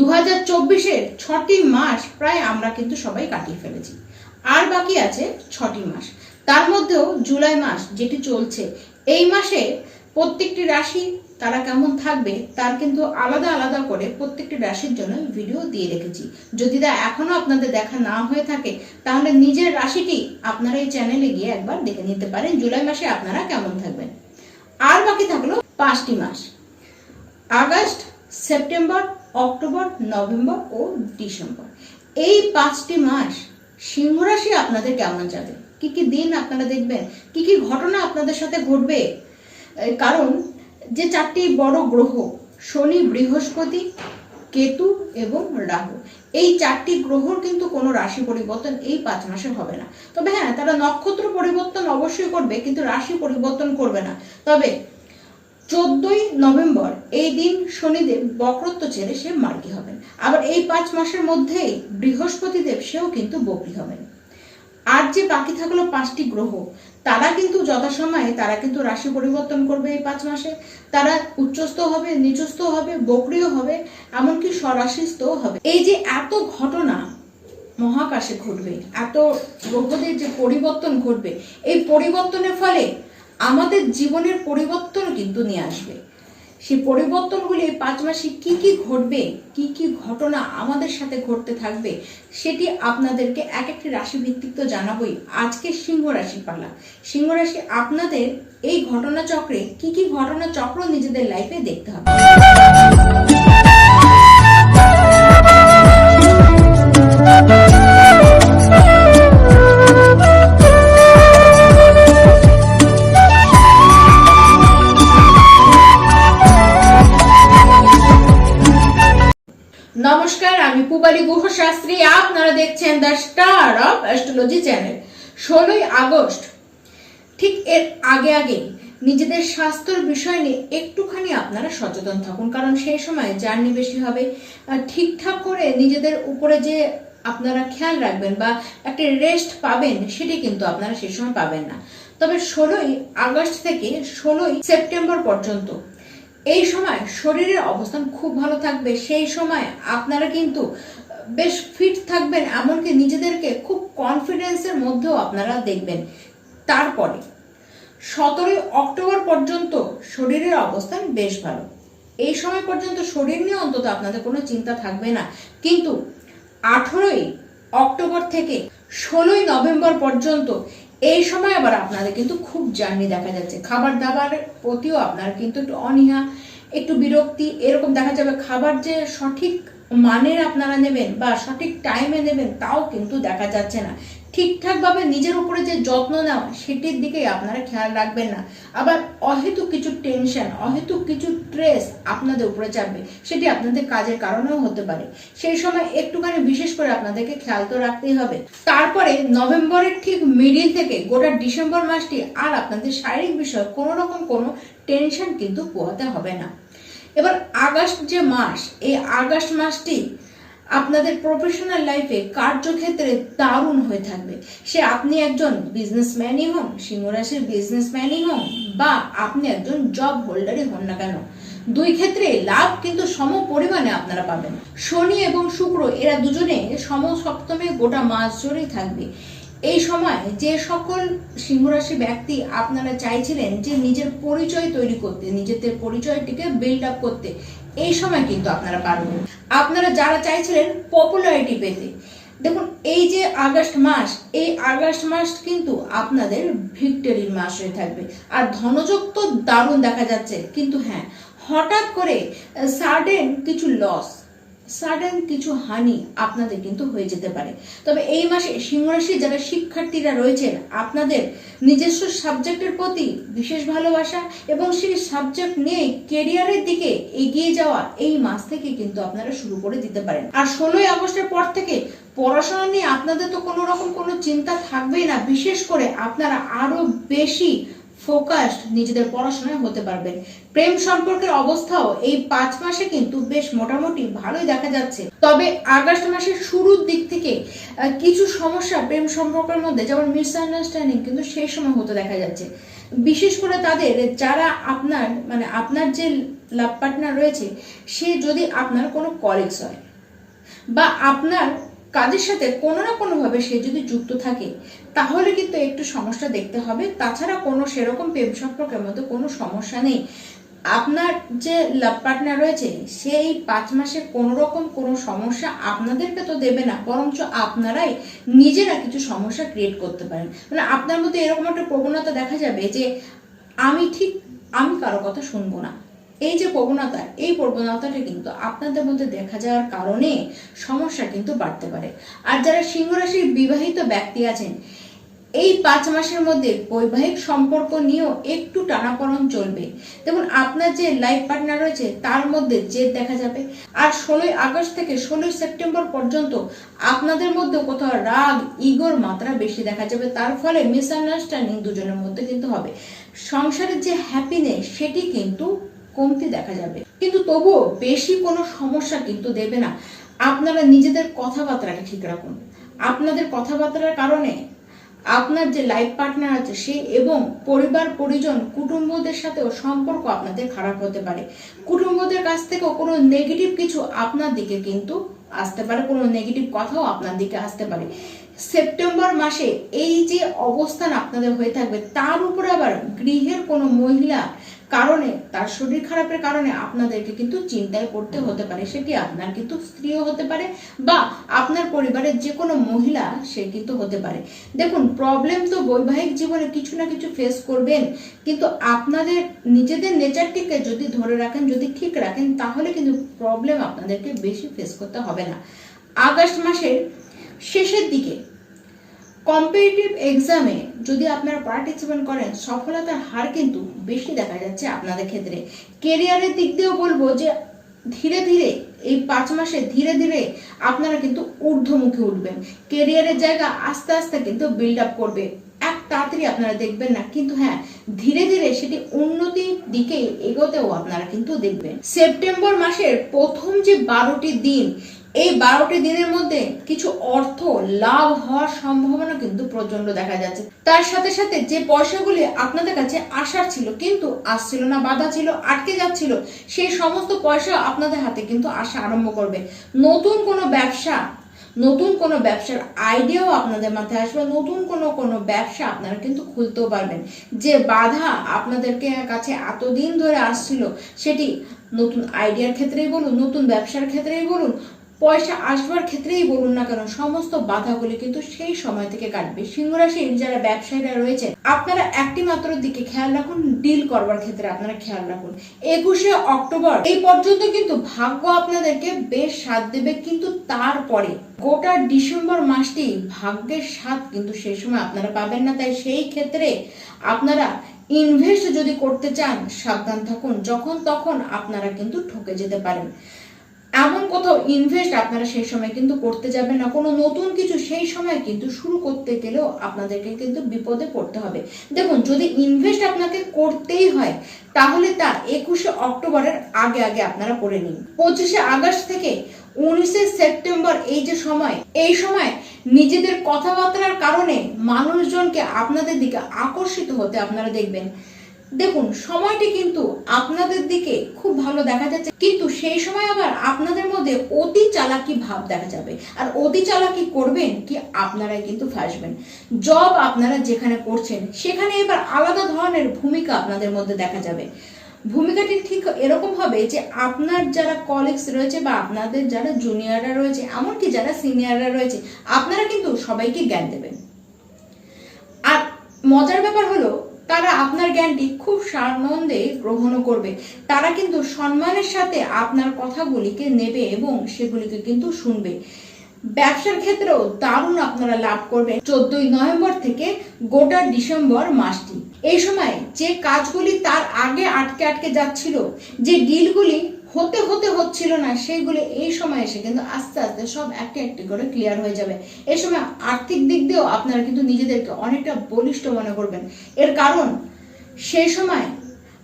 দু হাজার চব্বিশের ছটি মাস প্রায় আমরা কিন্তু সবাই কাটিয়ে ফেলেছি। আর বাকি আছে ছটি মাস। তার মধ্যেও জুলাই মাস যেটি চলছে, এই মাসে প্রত্যেকটি রাশি তারা কেমন থাকবে তার কিন্তু আলাদা আলাদা করে প্রত্যেকটি রাশির জন্য ভিডিও দিয়ে রেখেছি। যদি তা এখনও আপনাদের দেখা না হয়ে থাকে, তাহলে নিজের রাশিটি আপনারা এই চ্যানেলে গিয়ে একবার দেখে নিতে পারেন, জুলাই মাসে আপনারা কেমন থাকবেন। আর বাকি থাকল পাঁচটি মাস। আগস্ট, সেপ্টেম্বর অক্টোবর, নভেম্বর ও ডিসেম্বর। এই পাঁচটি মাস সিংহ রাশি আপনাদের কেমন যাবে? কি কি দিন আপনারা দেখবেন? কি কি ঘটনা আপনাদের সাথে ঘটবে? কারণ যে চারটি বড় গ্রহ, শনি, বৃহস্পতি, কেতু এবং রাহু, এই চারটি গ্রহর কিন্তু কোনো রাশি পরিবর্তন এই পাঁচ মাসে হবে না। তবে হ্যাঁ তারা নক্ষত্র পরিবর্তন অবশ্যই করবে, কিন্তু রাশি পরিবর্তন করবে না। তবে চোদ্দই নভেম্বর এই দিন শনিদেব বক্রত্ব ছেড়ে সে মার্গী হবেন। আবার এই পাঁচ মাসের মধ্যেই বৃহস্পতিদেব সেও কিন্তু বকরি হবেন। আর যে বাকি থাকল পাঁচটি গ্রহ, তারা কিন্তু যথাসময়ে তারা কিন্তু রাশি পরিবর্তন করবে এই পাঁচ মাসে। তারা উচ্চস্থ হবে নিচস্থ হবে বকরিও হবে, এমনকি স্বরাশিস্থ হবে। এই যে এত ঘটনা মহাকাশে ঘটবে, এত গ্রহদের যে পরিবর্তন ঘটবে, এই পরিবর্তনের ফলে আমাদের জীবনের পরিবর্তন কিন্তু নিয়ে আসবে। সেই পরিবর্তনগুলি এই পাঁচ মাসে কী কী ঘটবে, কি কি ঘটনা আমাদের সাথে ঘটতে থাকবে, সেটি আপনাদেরকে এক একটি রাশি ভিত্তিক তো জানাবই। আজকে সিংহ রাশি পালা। সিংহ রাশি, আপনাদের এই ঘটনা চক্রে কি কি ঘটনা চক্র নিজেদের লাইফে দেখতে হবে। নমস্কার, আমি পুবালি গুহ শাস্ত্রী আপনারা দেখছেন the star of astrology channel. ষোলোই আগস্ট, ঠিক এর আগে আগে নিজেদের স্বাস্থ্যর বিষয় নিয়ে একটুখানি আপনারা সচেতন থাকুন, কারণ সেই সময় জার্নি বেশি হবে। ঠিকঠাক করে নিজেদের উপরে যে আপনারা খেয়াল রাখবেন বা একটা রেস্ট পাবেন, সেটি কিন্তু আপনারা সেই সময় পাবেন না। তবে ষোলোই আগস্ট থেকে ষোলোই সেপ্টেম্বর পর্যন্ত এই সময় শরীরের অবস্থান খুব ভালো থাকবে, সেই সময় আপনারা কিন্তু বেশ ফিট থাকবেন, এমনকি নিজেদেরকে খুব কনফিডেন্সের মধ্যেও আপনারা দেখবেন। তারপরে সতেরোই অক্টোবর পর্যন্ত শরীরের অবস্থান বেশ ভালো। এই সময় পর্যন্ত শরীর নিয়ে অন্তত আপনাদের কোনো চিন্তা থাকবে না। কিন্তু আঠেরোই অক্টোবর থেকে ষোলোই নভেম্বর পর্যন্ত এই সময় আবার আপনাদের কিন্তু খুব জার্নি দেখা যাচ্ছে। খাবার দাবার প্রতিও আপনার কিন্তু একটু অনীহা, একটু বিরক্তি, এরকম দেখা যাবে খাবার যে সঠিক মানের আপনারা নেবেন বা সঠিক টাইমে নেবেন, তাও কিন্তু দেখা যাচ্ছে না। ঠিকঠাকভাবে নিজের উপরে যে যত্ন নেওয়া, সেটির দিকেই আপনারা খেয়াল রাখবেন না। আবার অহেতুক কিছু টেনশন অহেতুক কিছু স্ট্রেস আপনাদের উপরে চাপবে, সেটি আপনাদের কাজের কারণেও হতে পারে। সেই সময় একটুখানি বিশেষ করে আপনাদেরকে খেয়াল তো রাখতেই হবে। তারপরে নভেম্বরের ঠিক মিডিল থেকে গোটা ডিসেম্বর মাসটি আর আপনাদের শারীরিক বিষয়ে কোনো রকম কোনো টেনশন কিন্তু পোহাতে হবে না। এবার আগস্ট যে মাস, এই আগস্ট মাসটি আপনাদের প্রফেশনাল লাইফে কার্যক্ষেত্রে দারুণ হয়ে থাকবে। সে আপনি একজন বিজনেসম্যানই হন, সিংহরাশির বিজনেসম্যানই হন, বা আপনি একজন জব হোল্ডারই হন না কেন। দুই ক্ষেত্রে লাভ কিন্তু সম পরিমাণে আপনারা পাবেন। শনি এবং শুক্র, এরা দুজনে সম সপ্তমে গোটা মাস জুড়েই থাকবে। এই সময় যে সকল সিংহরাশি ব্যক্তি আপনারা চাইছিলেন যে নিজের পরিচয় তৈরি করতে, নিজেদের পরিচয়টিকে বিল্ড আপ করতে, এই সময় কিন্তু আপনারা পারবেন। আপনারা যারা চাইছিলেন পপুলারিটি পেতে, দেখুন এই যে আগস্ট মাস, এই আগস্ট মাস কিন্তু আপনাদের ভিক্টরির মাস হয়ে থাকবে। আর ধনযোগ তো দারুণ দেখা যাচ্ছে, কিন্তু হ্যাঁ হঠাৎ করে সাডেন কিছু লস সাডেন কিছু হানি আপনাদের কিন্তু হয়ে যেতে পারে। তবে এই মাসে সিংহরাশি যারা শিক্ষার্থীরা রয়েছেন, আপনাদের নিজস্ব সাবজেক্টের প্রতি বিশেষ ভালোবাসা এবং সেই সাবজেক্ট নিয়ে কেরিয়ারের দিকে এগিয়ে যাওয়া এই মাস থেকে কিন্তু আপনারা শুরু করে দিতে পারেন। আর ষোলোই আগস্টের পর থেকে পড়াশোনা নিয়ে আপনাদের তো কোনো রকম কোনো চিন্তা থাকবেই না। বিশেষ করে আপনারা আরও বেশি ফোকাসড নিজেদের পড়াশোনায় হতে পারবেন। প্রেম সম্পর্কের অবস্থাও এই পাঁচ মাসে কিন্তু বেশ মোটামুটি ভালোই দেখা যাচ্ছে। তবে আগস্ট মাসের শুরুর দিক থেকে কিছু সমস্যা প্রেম সম্পর্কের মধ্যে, যেমন মিসআন্ডারস্ট্যান্ডিং কিন্তু সেই সময় হতে দেখা যাচ্ছে। বিশেষ করে তাদের যারা আপনার মানে আপনার যে লাভ পার্টনার রয়েছে, সে যদি আপনার কোনো কলিগস হয় বা আপনার কাজের সাথে কোনো না কোনোভাবে সে যদি যুক্ত থাকে, তাহলে কিন্তু একটু সমস্যা দেখতে হবে। তাছাড়া কোনো সেরকম প্রেম সম্পর্কের মধ্যে কোনো সমস্যা নেই। আপনার যে লাভ পার্টনার রয়েছে, সেই পাঁচ মাসে কোনো রকম কোনো সমস্যা আপনাদেরকে তো দেবে না, বরঞ্চ আপনারাই নিজেরা কিছু সমস্যা ক্রিয়েট করতে পারেন। মানে আপনার মধ্যে এরকম একটা প্রবণতা দেখা যাবে যে, আমি ঠিক, আমি কারও কথা শুনব না। এই যে প্রবণতা, এই প্রবণতাটা কিন্তু আপনাদের মধ্যে দেখা যাওয়ার কারণে সমস্যা কিন্তু বাড়তে পারে। আর যারা সিংহ রাশির বিবাহিত ব্যক্তি আছেন, এই পাঁচ মাসের মধ্যে বৈবাহিক সম্পর্ক নিয়েও একটু টানাপড়ন চলবে। যেমন আপনার যে লাইফ পার্টনার রয়েছে, তার মধ্যে জেদ দেখা যাবে। আর ষোলোই আগস্ট থেকে ষোলোই সেপ্টেম্বর পর্যন্ত আপনাদের মধ্যে কোথাও রাগ, ইগোর মাত্রা বেশি দেখা যাবে। তার ফলে মিসআন্ডারস্ট্যান্ডিং দুজনের মধ্যে কিন্তু হবে। সংসারের যে হ্যাপিনেস সেটি কিন্তু কমতি দেখা যাবে। কিন্তু তবুও বেশি কোনো সমস্যা কিন্তু দেবে না। আপনারা নিজেদের কথাবার্তাকে ঠিক রাখুন। আপনাদের কথাবার্তার কারণে আপনার যে লাইফ পার্টনার আছে সে এবং পরিবার, পরিজন, কুটুম্বদের সাথেও সম্পর্ক আপনাদের খারাপ হতে পারে। কুটুম্বদের কাছ থেকেও কোনো নেগেটিভ কিছু আপনার দিকে কিন্তু আসতে পারে, কোনো নেগেটিভ কথাও আপনার দিকে আসতে পারে। সেপ্টেম্বর মাসে এই যে অবস্থান আপনাদের হয়ে থাকবে, তার উপরে আবার গৃহের কোনো মহিলা কারণে, তার শরীর খারাপের কারণে আপনাদেরকে কিন্তু চিন্তায় পড়তে হতে পারে। সেটি আপনার কিন্তু স্ত্রীও হতে পারে বা আপনার পরিবারের যে কোনো মহিলা সে কিন্তু হতে পারে। দেখুন প্রবলেম তো বৈবাহিক জীবনে কিছু না কিছু ফেস করবেন, কিন্তু আপনাদের নিজেদের নেচারটিকে যদি ধরে রাখেন, যদি ঠিক রাখেন, তাহলে কিন্তু প্রবলেম আপনাদেরকে বেশি ফেস করতে হবে না। আগস্ট মাসের শেষের দিকে কম্পিটিটিভ এক্সামে যদি আপনারা পার্টিসিপেট করেন, সফলতার হার কিন্তু বেশি দেখা যাচ্ছে আপনাদের ক্ষেত্রে। কেরিয়ারের দিক দিয়েও বলব যে, ধীরে ধীরে, এই পাঁচ মাসে ধীরে ধীরে আপনারা কিন্তু ঊর্ধ্বমুখী উঠবেন। কেরিয়ারের জায়গা আস্তে আস্তে কিন্তু বিল্ড আপ করবে। এক তাড়াতাড়ি আপনারা দেখবেন না, কিন্তু হ্যাঁ ধীরে ধীরে সেটি উন্নতির দিকে এগোতেও আপনারা কিন্তু দেখবেন। সেপ্টেম্বর মাসের প্রথম যে বারোটি দিন এই বারোটি দিনের মধ্যে কিছু অর্থ লাভ হওয়ার সম্ভাবনা কিন্তু প্রচণ্ড দেখা যাচ্ছে। তার সাথে সাথে যে পয়সাগুলি আপনাদের কাছে আসার ছিল কিন্তু আসছিল না, বাধা ছিল, আটকে যাচ্ছিল, সেই সমস্ত পয়সা আপনাদের হাতে কিন্তু আসা আরম্ভ করবে। নতুন কোনো ব্যবসা, নতুন কোনো ব্যবসার আইডিয়াও আপনাদের মাথায় আসবে, নতুন কোনো কোনো ব্যবসা আপনারা কিন্তু খুলতেও পারবেন। যে বাধা আপনাদেরকে কাছে এতদিন ধরে আসছিল, সেটি নতুন আইডিয়ার ক্ষেত্রেই বলুন, নতুন ব্যবসার ক্ষেত্রেই বলুন পয়সা আসবার ক্ষেত্রেই বলুন না কেন, সমস্ত বাধাগুলি কিন্তু সেই সময় থেকে কাটবে। সিংহ রাশির যারা ব্যবসায়ীরা রয়েছে, আপনারা একটি মাত্র দিকে খেয়াল রাখুন ডিল করবার ক্ষেত্রে আপনারা খেয়াল রাখুন। একুশে অক্টোবর, এই পর্যন্ত কিন্তু ভাগ্য আপনাদেরকে বেশ সাথ দেবে, কিন্তু তারপরে গোটা ডিসেম্বর মাসটি ভাগ্যের স্বাদ কিন্তু সেই সময় আপনারা পাবেন না। তাই সেই ক্ষেত্রে আপনারা ইনভেস্ট যদি করতে চান, সাবধান থাকুন। যখন তখন আপনারা কিন্তু ঠকে যেতে পারেন। এমন কোথাও ইনভেস্ট আপনারা সেই সময় কিন্তু করতে যাবেন না। কোনো নতুন কিছু সেই সময় কিন্তু শুরু করতে গেলেও আপনাদেরকে কিন্তু বিপদে পড়তে হবে। দেখুন, যদি ইনভেস্ট আপনাকে করতেই হয়, তাহলে তা একুশে অক্টোবরের আগে আগে আপনারা করে নিন। পঁচিশে আগস্ট থেকে উনিশে সেপ্টেম্বর এই যে সময়, এই সময় নিজেদের কথাবার্তার কারণে মানুষজনকে আপনাদের দিকে আকর্ষিত হতে আপনারা দেখবেন। দেখুন, সময়টি কিন্তু আপনাদের দিকে খুব ভালো দেখা যাচ্ছে, কিন্তু সেই সময় আবার আপনাদের মধ্যে অতি চালাকি ভাব দেখা যাবে। আর অতি চালাকি করবেন কি আপনারাই কিন্তু ফাঁসবেন। জব আপনারা যেখানে করছেন, সেখানে এবার আলাদা ধরনের ভূমিকা আপনাদের মধ্যে দেখা যাবে। ভূমিকাটি ঠিক এরকম হবে যে আপনার যারা কলিগস রয়েছে বা আপনাদের যারা জুনিয়ররা রয়েছে, এমনকি যারা সিনিয়ররা রয়েছে, আপনারা কিন্তু সবাইকে জ্ঞান দেবেন। আর মজার ব্যাপার হলো তারা আপনার জ্ঞানটি খুব সানন্দে গ্রহণও করবে। তারা কিন্তু সম্মানের সাথে আপনার কথাগুলিকে নেবে এবং সেগুলিকে কিন্তু শুনবে। ব্যবসার ক্ষেত্রেও দারুণ আপনারা লাভ করবেন চোদ্দই নভেম্বর থেকে গোটা ডিসেম্বর মাসটি। এই সময় যে কাজগুলি তার আগে আটকে আটকে যাচ্ছিল, যে ডিলগুলি হতে হতে হচ্ছিল না, সেইগুলি এই সময় এসে কিন্তু আস্তে আস্তে সব একটা একটি করে ক্লিয়ার হয়ে যাবে। এই সময় আর্থিক দিক দিয়েও আপনারা কিন্তু নিজেদেরকে অনেকটা বলিষ্ঠ মনে করবেন। এর কারণ, সেই সময়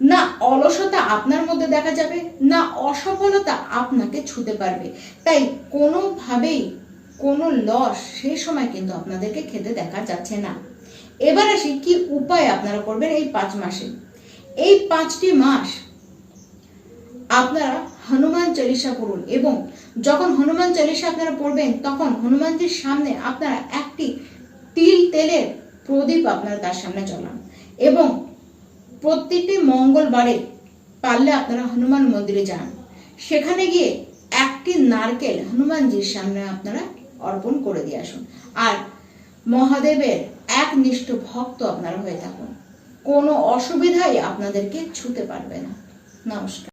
না অলসতা আপনার মধ্যে দেখা যাবে, না অসফলতা আপনাকে ছুতে পারবে। তাই কোনোভাবেই কোনো লস সেই সময় কিন্তু আপনাদেরকে খেতে দেখা যাচ্ছে না। এবার আসি কি উপায় আপনারা করবেন এই পাঁচ মাসে। এই পাঁচটি মাস আপনারা হনুমান চল্লিশা পড়ুন এবং যখন হনুমান চল্লিশা আপনারা পড়বেন, তখন হনুমানজির সামনে আপনারা একটি তিল তেলের প্রদীপ আপনারা তার সামনে চলান এবং প্রত্যেকটি মঙ্গলবারে পারলে আপনারা হনুমান মন্দিরে যান। সেখানে গিয়ে একটি নারকেল হনুমানজির সামনে আপনারা অর্পণ করে দিয়ে আসুন। আর মহাদেবের একনিষ্ঠ ভক্ত আপনারা হয়ে থাকুন। কোনো অসুবিধাই আপনাদেরকে ছুতে পারবে না। নমস্কার।